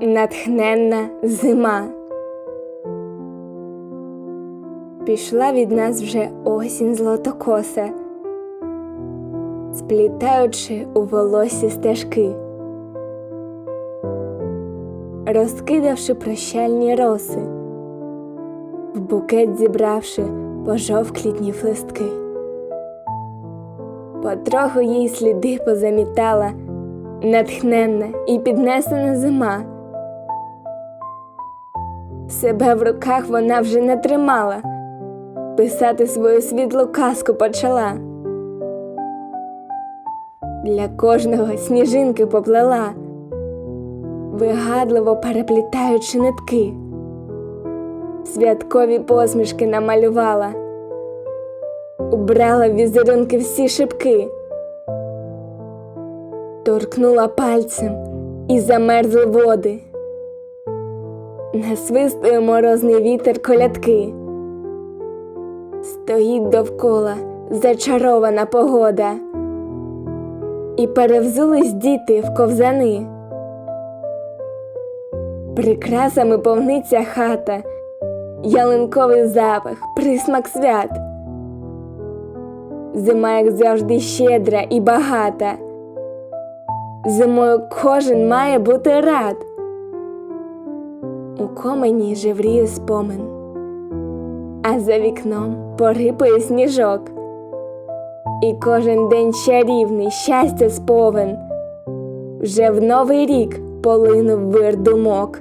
натхненна зима. Пішла від нас вже осінь злотокоса, сплітаючи у волосі стежки, розкидавши прощальні роси, в букет зібравши пожовклі дні листки. Потроху їй сліди позамітала натхненна і піднесена зима. Себе в руках вона вже не тримала, писати свою світлу казку почала. Для кожного сніжинки поплела, вигадливо переплітаючи нитки, святкові посмішки намалювала, убрала в візерунки всі шибки торкнула пальцем і замерзли води. Насвистує морозний вітер колядки. Стоїть довкола зачарована погода, і перевзулись діти в ковзани. Прикрасами повниться хата, ялинковий запах, присмак свят. Зима, як завжди, щедра і багата. Зимою кожен має бути рад. У комені жевріє спомин, а за вікном порипує сніжок. І кожен день чарівний, щастя сповен. Вже в новий рік полинув вир думок.